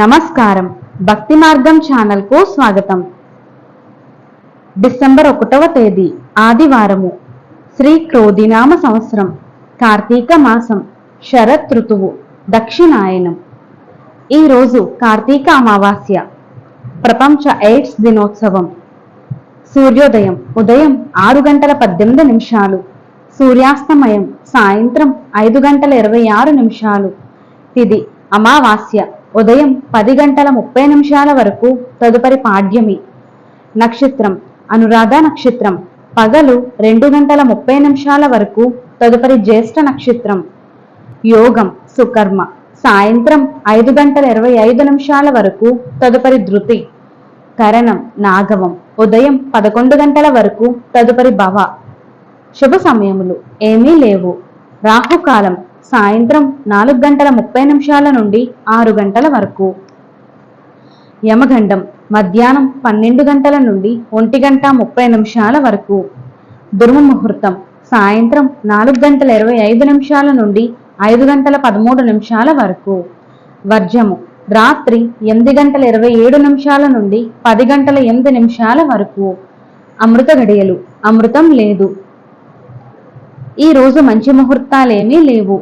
నమస్కారం. భక్తి మార్గం ఛానల్కు స్వాగతం. డిసెంబర్ ఒకటవ తేదీ ఆదివారము. శ్రీ క్రోధినామ సంవత్సరం కార్తీక మాసం శరత్ ఋతువు దక్షిణాయనం. ఈరోజు కార్తీక అమావాస్య ప్రపంచ ఎయిడ్స్ దినోత్సవం. సూర్యోదయం ఉదయం ఆరు గంటల పద్దెనిమిది నిమిషాలు. సూర్యాస్తమయం సాయంత్రం ఐదు గంటల ఇరవై ఆరు నిమిషాలు. తిది అమావాస్య ఉదయం పది గంటల ముప్పై నిమిషాల వరకు తదుపరి పాడ్యమి. నక్షత్రం అనురాధ నక్షత్రం. పగలు రెండు గంటల ముప్పై నిమిషాల వరకు తదుపరి జ్యేష్ఠ నక్షత్రం. యోగం సుకర్మ. సాయంత్రం ఐదు గంటల ఇరవై ఐదు నిమిషాల వరకు తదుపరి ధృతి. కరణం నాగవం. ఉదయం పదకొండు గంటల వరకు తదుపరి భవ. శుభ సమయములు. ఏమీ లేవు. రాహుకాలం సాయంత్రం నాలుగు గంటల ముప్పై నిమిషాల నుండి ఆరు గంటల వరకు. యమగండం మధ్యాహ్నం పన్నెండు గంటల నుండి ఒంటి గంట ముప్పై నిమిషాల వరకు. దుర్ముహూర్తం సాయంత్రం నాలుగు గంటల ఇరవై ఐదు నిమిషాల నుండి ఐదు గంటల పదమూడు నిమిషాల వరకు. వర్జము రాత్రి ఎనిమిది గంటల ఇరవై ఏడు నిమిషాల నుండి పది గంటల ఎనిమిది నిమిషాల వరకు. అమృత గడియలు అమృతం లేదు. ఈ రోజు మంచి ముహూర్తాలేమీ లేవు.